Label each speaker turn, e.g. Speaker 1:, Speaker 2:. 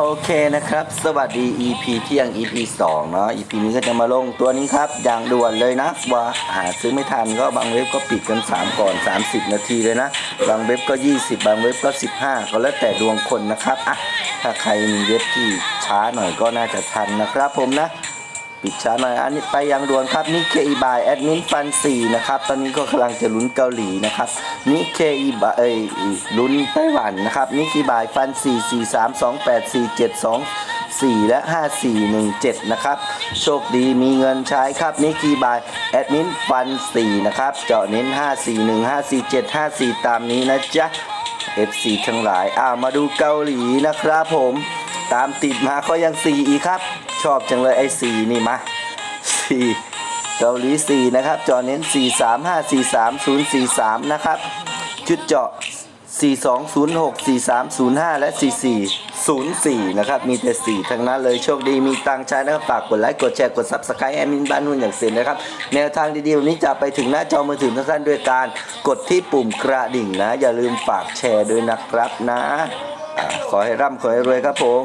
Speaker 1: โอเคนะครับ สวัสดี EP เที่ยง EP 2 เนาะ EP นี้ก็จะมาลงตัวนี้ครับ อย่างด่วนเลยนะว่าหาซื้อไม่ทันก็บางเว็บก็ปิดกัน 3 ก่อน 30 นาทีเลยนะ บางเว็บก็ 20 บางเว็บก็ 15 ก็แล้วแต่ดวงคนนะครับอะถ้าใครมีเว็บที่ช้าหน่อยก็น่าจะทันนะครับผมนะ ปิดช้าหน่อยอันนี้ไปยังด่วนครับนี่เคอีบายแอดมินฟันสี่นะครับตอนนี้ก็กำลังจะลุ้นเกาหลีนะครับนี่เคอีบายเอ้ยลุ้นไต้หวันนะครับนี่คีบายฟันสี่สี่สามสองแปดสี่เจ็ดสองสี่และห้าสี่หนึ่งเจ็ดนะครับ โชคดีมีเงินใช้ครับนี่คีบายแอดมินฟันสี่นะครับ เจาะเน้นห้าสี่หนึ่งห้าสี่เจ็ดห้าสี่ตามนี้นะจ๊ะ FC ทั้งหลายอ่ามาดูเกาหลีนะครับผม ตามติดมาก็ยัง 4 อีกครับ ชอบจังเลยไอ้4นี่มา4เกาหลี4นะครับ จอเน้น4 3 5 4 3 0 4 3นะครับจุดเจาะ4 2 0 6 4 3 0 5และ4 4 0 4นะครับ มีแต่4ทั้งนั้นเลยโชคดีมีตังใช้นะครับ ฝากกดไลค์ กดแชร์ กด Subscribe แอมมินบ้านนุ่นอย่างเสียนะครับ แนวทางดีๆวันนี้จะไปถึงหน้าจอมือถือทุกท่านด้วยการกดที่ปุ่มกระดิ่งนะ อย่าลืมฝากแชร์ด้วยนะครับนะขอให้ร่ำขอให้รวยครับผม